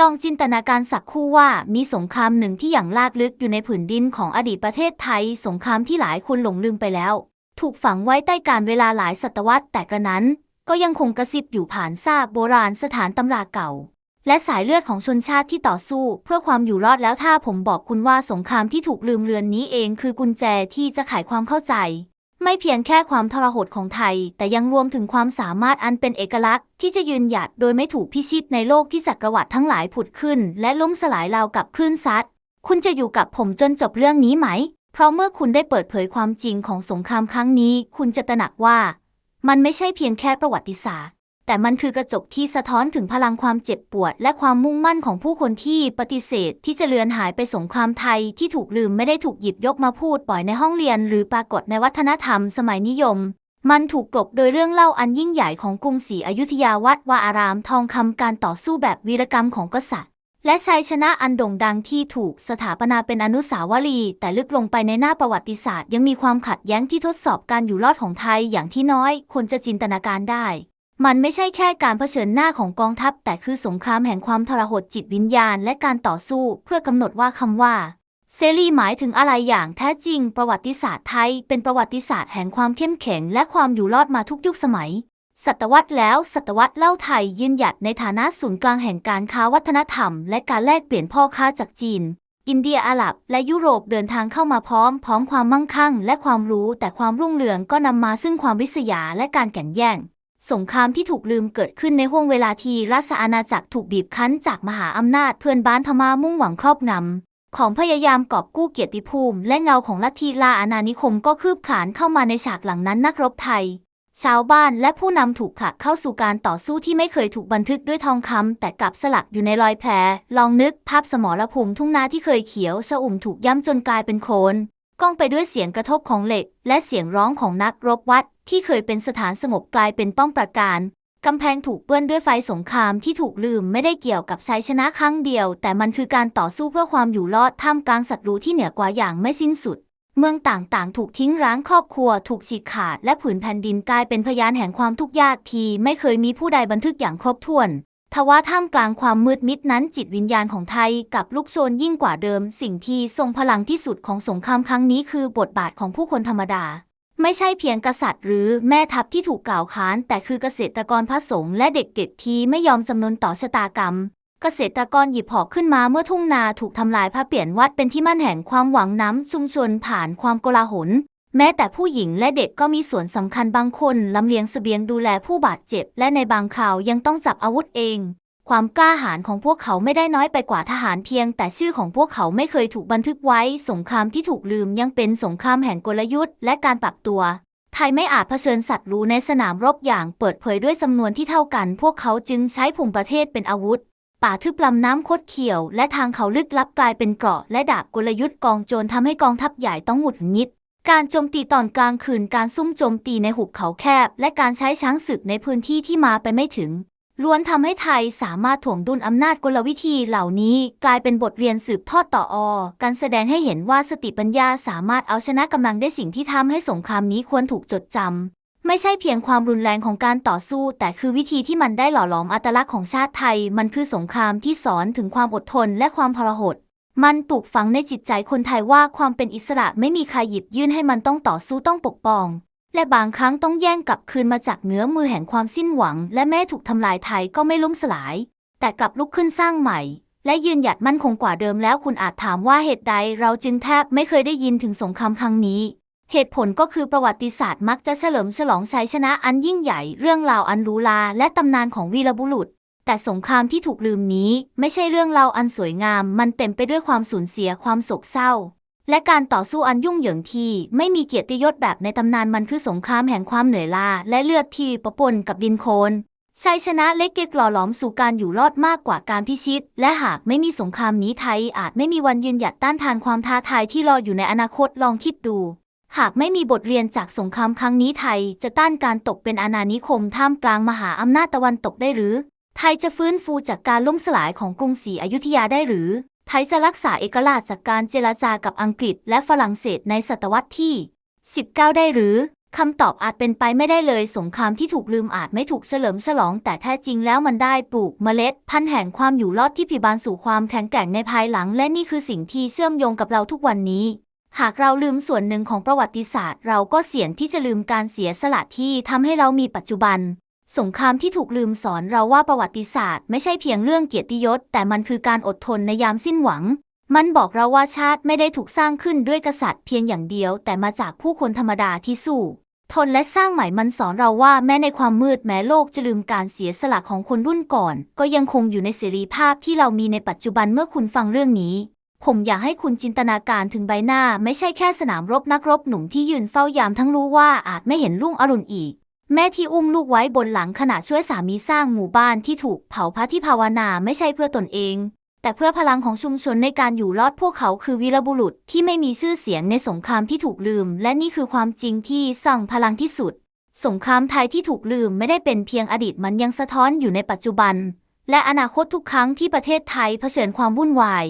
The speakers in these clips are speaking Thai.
ลองจินตนาการสักคู่ว่ามีสงครามหนึ่งที่อย่างลากลึกอยู่ในผืนดินของอดีตประเทศไทย สงครามที่หลายคนหลงลืมไปแล้ว ถูกฝังไว้ใต้การเวลาหลายศตวรรษแต่กระนั้น ก็ยังคงกระซิบอยู่ผ่านซากโบราณสถานตำราเก่า และสายเลือดของชนชาติที่ต่อสู้ เพื่อความอยู่รอดแล้วถ้าผมบอกคุณว่าสงครามที่ถูกลืมเลือนนี้เองคือกุญแจที่จะไขความเข้าใจ ไม่เพียงแค่ความทรหดของไทย แต่ยังรวมถึงความสามารถอันเป็นเอกลักษณ์ ที่จะยืนหยัดโดยไม่ถูกพิชิตในโลกที่จักรวรรดิทั้งหลายผุดขึ้น และล้มสลายราวกับคลื่นซัด คุณจะอยู่กับผมจนจบเรื่องนี้ไหม เพราะเมื่อคุณได้เปิดเผยความจริงของสงครามครั้งนี้ คุณจะตระหนักว่า มันไม่ใช่เพียงแค่ประวัติศาสตร์ แต่มันคือกระจกที่สะท้อนถึงพลังความเจ็บปวด และความมุ่งมั่นของผู้คนที่ปฏิเสธ ที่จะเลือนหายไปสงครามไทยที่ถูกลืมไม่ได้ถูกหยิบยกมาพูดปล่อยในห้องเรียน หรือปรากฏในวัฒนธรรมสมัยนิยม มันถูกกลบโดยเรื่องเล่าอันยิ่งใหญ่ของกรุงศรีอยุธยาวัดวาอารามทองคำการต่อสู้แบบวีรกรรมของกษัตริย์ และชัยชนะอันโด่งดังที่ถูกสถาปนาเป็นอนุสาวรีย์แต่ลึกลงไปในหน้าประวัติศาสตร์ ยังมีความขัดแย้งที่ทดสอบการอยู่รอดของไทยอย่างที่น้อยคนจะจินตนาการได้ มันไม่ใช่แค่การเผชิญหน้าของกองทัพ แต่คือสงครามแห่งความทรหดจิตวิญญาณ และการต่อสู้เพื่อกำหนดว่าคำว่าเซรีหมายถึงอะไรอย่างแท้จริง ประวัติศาสตร์ไทย เป็นประวัติศาสตร์แห่งความเข้มแข็งและความอยู่รอดมาทุกยุคสมัย ศตวรรษแล้ว ศตวรรษเล่าไทยยืนหยัดในฐานะศูนย์กลางแห่งการค้าวัฒนธรรม และการแลกเปลี่ยนพ่อค้าจากจีน อินเดียอาหรับ และยุโรปเดินทางเข้ามาพร้อม พร้อมความมั่งคั่ง และความรู้แต่ความรุ่งเรืองก็นำมาซึ่งความริษยาและการแข่งแย่ง สงครามที่ถูกลืมเกิดขึ้นในห่วงเวลาที่ราชอาณาจักรถูกบีบคั้นจากมหาอำนาจเพื่อนบ้านพม่ามุ่งหวังครอบงำ ของพยายามกอบกู้เกียรติภูมิ และเงาของลัทธิลาอาณานิคมก็คืบขานเข้ามาในฉากหลังนั้นนักรบไทย ชาวบ้านและผู้นำถูกผลักเข้าสู่การต่อสู้ที่ไม่เคยถูกบันทึกด้วยทองคำแต่กลับสลักอยู่ในรอยแผลลองนึกภาพสมรภูมิทุ่งนาที่เคยเขียวชอุ่มถูกย่ำจนกลายเป็นโคลนก้องไปด้วยเสียงกระทบของเหล็ก และเสียงร้องของนักรบวัด ที่เคยเป็นสถานสงบกลายเป็นป้อมปราการกำแพงถูกเปื้อนด้วยไฟสงครามที่ถูกลืมไม่ได้เกี่ยวกับชัยชนะครั้งเดียว แต่มันคือการต่อสู้เพื่อความอยู่รอดท่ามกลางศัตรูที่เหนือกว่าอย่างไม่สิ้นสุด เมืองต่างๆ ถูกทิ้งร้างครอบครัว ถูกฉีกขาด และผืนแผ่นดินกลายเป็นพยานแห่งความทุกข์ยากที่ไม่เคยมีผู้ใดบันทึกอย่างครบถ้วนทว่าท่ามกลางความมืดมิดนั้นจิตวิญญาณของไทยกับลุกโชนยิ่งกว่าเดิม สิ่งที่ทรงพลังที่สุดของสงครามครั้งนี้คือบทบาทของผู้คนธรรมดา ไม่ใช่เพียงกษัตริย์หรือแม่ทัพที่ถูกกล่าวค้าน แต่คือเกษตรกรพระสงฆ์และเด็กๆที่ไม่ยอมจำนนต่อชะตากรรม เกษตรกรหยิบหอกขึ้นมาเมื่อทุ่งนาถูกทำลายพระเปลี่ยนวัดเป็นที่มั่นแห่งความหวังน้ำชุมชนผ่านความโกลาหล แม้แต่ผู้หญิงและเด็กก็มีส่วนสำคัญบางคนลำเลียงเสบียงดูแลผู้บาดเจ็บ และในบางคราวยังต้องจับอาวุธเอง ความกล้าหาญของพวกเขาไม่ได้น้อยไปกว่าทหารเพียง แต่ชื่อของพวกเขาไม่เคยถูกบันทึกไว้ สงครามที่ถูกลืมยังเป็นสงครามแห่งกลยุทธ์และการปรับตัว ไทยไม่อาจเผชิญศัตรูในสนามรบอย่างเปิดเผยด้วยจำนวนที่เท่ากัน พวกเขาจึงใช้ภูมิประเทศเป็นอาวุธ ป่าทึบลำน้ำคดเขียว และทางเขาลึกลับกลายเป็นเกราะและดาบกลยุทธ์กองโจรทำให้กองทัพใหญ่ต้องหงุดหงิดการโจมตีตอนกลางคืน การซุ่มโจมตีในหุบเขาแคบ และการใช้ช้างศึกในพื้นที่ที่มาไปไม่ถึง ล้วนทำให้ไทยสามารถถ่วงดุลอำนาจกลวิธีเหล่านี้ กลายเป็นบทเรียนสืบทอดต่ออการแสดงให้เห็นว่าสติปัญญาสามารถเอาชนะกำลังได้สิ่งที่ทำให้สงครามนี้ควรถูกจดจำไม่ใช่เพียงความรุนแรงของการต่อสู้ แต่คือวิธีที่มันได้หล่อหลอมอัตลักษณ์ของชาติไทย มันคือสงครามที่สอนถึงความอดทนและความพลหด มันปลูกฝังในจิตใจคนไทยว่าความเป็นอิสระไม่มีใครหยิบยื่นให้มันต้องต่อสู้ต้องปกป้อง และบางครั้งต้องแย่งกลับคืนมาจากเนื้อมือแห่งความสิ้นหวัง และแม้ถูกทำลายไทยก็ไม่ล้มสลาย แต่กลับลุกขึ้นสร้างใหม่ และยืนหยัดมั่นคงกว่าเดิมแล้วคุณอาจถามว่าเหตุใดเราจึงแทบไม่เคยได้ยินถึงสงครามครั้งนี้ เหตุผลก็คือประวัติศาสตร์มักจะเฉลิมฉลองชัยชนะอันยิ่งใหญ่เรื่องราวอันหรูหราและตำนานของวีรบุรุษแต่สงครามที่ถูกลืมนี้ ไม่ใช่เรื่องราวอันสวยงาม มันเต็มไปด้วยความสูญเสียความโศกเศร้า และการต่อสู้อันยุ่งเหยิงที่ไม่มีเกียรติยศแบบในตำนานมันคือสงครามแห่งความเหนื่อยล้าและเลือดที่ปะปนกับดินโคลนชัยชนะเล็กเกกหล่อหลอมสู่การอยู่รอดมากกว่าการพิชิต และหากไม่มีสงครามนี้ไทยอาจไม่มีวันยืนหยัดต้านทานความท้าทายที่รออยู่ในอนาคตลองคิดดู หากไม่มีบทเรียนจากสงครามครั้งนี้ไทยจะต้านการตกเป็นอาณานิคมท่ามกลางมหาอำนาจตะวันตกได้หรือ ไทยจะฟื้นฟูจากการล่มสลายของกรุงศรีอยุธยาได้หรือ ไทยจะรักษาเอกราชจากการเจรจากับอังกฤษและฝรั่งเศสในศตวรรษที่ 19 ได้หรือคำตอบอาจเป็นไปไม่ได้เลยสงครามที่ถูกลืมอาจไม่ถูกเฉลิมฉลอง แต่แท้จริงแล้วมันได้ปลูกเมล็ด พันธุ์แห่งความอยู่รอดที่พิบาลสู่ความแข็งแกร่งในภายหลัง และนี่คือสิ่งที่เชื่อมโยงกับเราทุกวันนี้ หากเราลืมส่วนหนึ่งของประวัติศาสตร์ เราก็เสี่ยงที่จะลืมการเสียสละที่ทำให้เรามีปัจจุบัน สงครามที่ถูกลืมสอนเราว่าประวัติศาสตร์ไม่ใช่เพียงเรื่องเกียรติยศ แต่มันคือการอดทนในยามสิ้นหวัง มันบอกเราว่าชาติไม่ได้ถูกสร้างขึ้นด้วยกษัตริย์เพียงอย่างเดียว แต่มาจากผู้คนธรรมดาที่สู้ ทนและสร้างใหม่มันสอนเราว่าแม้ในความมืดแม้โลกจะลืมการเสียสละของคนรุ่นก่อน ก็ยังคงอยู่ในเสรีภาพที่เรามีในปัจจุบันเมื่อคุณฟังเรื่องนี้ ผมอยากให้คุณจินตนาการถึงใบหน้า ไม่ใช่แค่สนามรบนักรบหนุ่มที่ยืนเฝ้ายามทั้งรู้ว่าอาจไม่เห็นรุ่งอรุณอีก แม่ที่อุ้มลูกไว้บนหลังขณะช่วยสามีสร้างหมู่บ้านที่ถูกเผาพระที่ภาวนาไม่ใช่เพื่อตนเอง แต่เพื่อพลังของชุมชนในการอยู่รอดพวกเขาคือวีรบุรุษที่ไม่มีชื่อเสียงในสงครามที่ถูกลืม และนี่คือความจริงที่ส่งพลังที่สุด สงครามไทยที่ถูกลืมไม่ได้เป็นเพียงอดีตมันยังสะท้อนอยู่ในปัจจุบัน และอนาคตทุกครั้งที่ประเทศไทยเผชิญความวุ่นวาย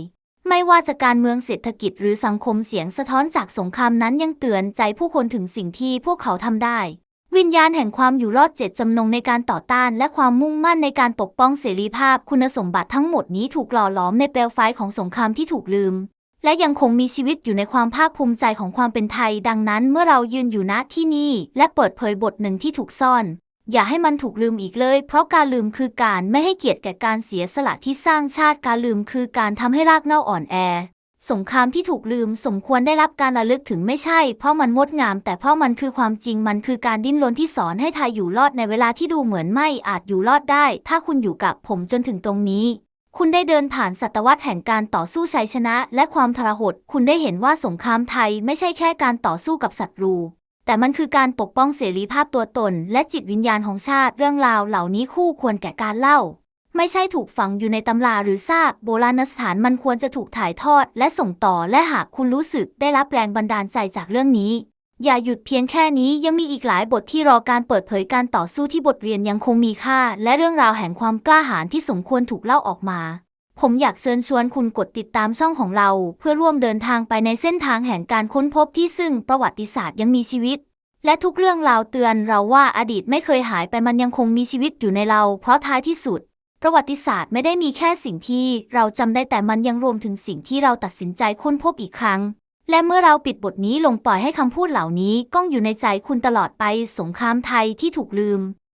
ไม่ว่าจะการเมืองเศรษฐกิจหรือสังคมเสียงสะท้อนจากสงครามนั้นยังเตือนใจผู้คนถึงสิ่งที่พวกเขาทำได้ วิญญาณแห่งความอยู่รอดเจตจำนงในการต่อต้านและความมุ่งมั่นในการปกป้องเสรีภาพคุณสมบัติทั้งหมดนี้ถูกหล่อหลอมในเปลวไฟของสงครามที่ถูกลืม และยังคงมีชีวิตอยู่ในความภาคภูมิใจของความเป็นไทย ดังนั้นเมื่อเรายืนอยู่ณที่นี่ และเปิดเผยบทหนึ่งที่ถูกซ่อน อย่าให้มันถูกลืมอีกเลย เพราะการลืมคือการไม่ให้เกียรติแก่การเสียสละที่สร้างชาติการลืมคือการทำให้รากเหง้าอ่อนแอ สงครามที่ถูกลืมสมควรได้รับการระลึกถึงไม่ใช่ เพราะมันงดงาม แต่เพราะมันคือความจริงมันคือการดิ้นรนที่สอนให้ไทยอยู่รอดในเวลาที่ดูเหมือนไม่อาจอยู่รอดได้ ถ้าคุณอยู่กับผมจนถึงตรงนี้ คุณได้เดินผ่านศตวรรษแห่งการต่อสู้ชัยชนะ และความทรหดคุณได้เห็นว่าสงครามไทยไม่ใช่แค่การต่อสู้กับศัตรู แต่มันคือการปกป้องเสรีภาพตัวตน และจิตวิญญาณของชาติเรื่องราวเหล่านี้คู่ควรแก่การเล่า ไม่ใช่ถูกฝังอยู่ในตำราหรือซากโบราณสถานมันควรจะถูกถ่ายทอดและส่งต่อและหากคุณรู้สึกได้รับแรงบันดาลใจจากเรื่องนี้ อย่าหยุดเพียงแค่นี้ยังมีอีกหลายบทที่รอการเปิดเผยการต่อสู้ที่บทเรียนยังคงมีค่า และเรื่องราวแห่งความกล้าหาญที่สมควรถูกเล่าออกมาผมอยากเชิญชวนคุณกดติดตามช่องของเรา เพื่อร่วมเดินทางไปในเส้นทางแห่งการค้นพบที่ซึ่งประวัติศาสตร์ยังมีชีวิต และทุกเรื่องราวเตือนเราว่าอดีตไม่เคยหายไปมันยังคงมีชีวิตอยู่ในเรา เพราะท้ายที่สุด ประวัติศาสตร์ไม่ได้มีแค่สิ่งที่เราจำได้แต่มันยังรวมถึงสิ่งที่เราตัดสินใจค้นพบอีกครั้ง และเมื่อเราปิดบทนี้ลงปล่อยให้คำพูดเหล่านี้ก้องอยู่ในใจคุณตลอดไปสงครามไทยที่ถูกลืม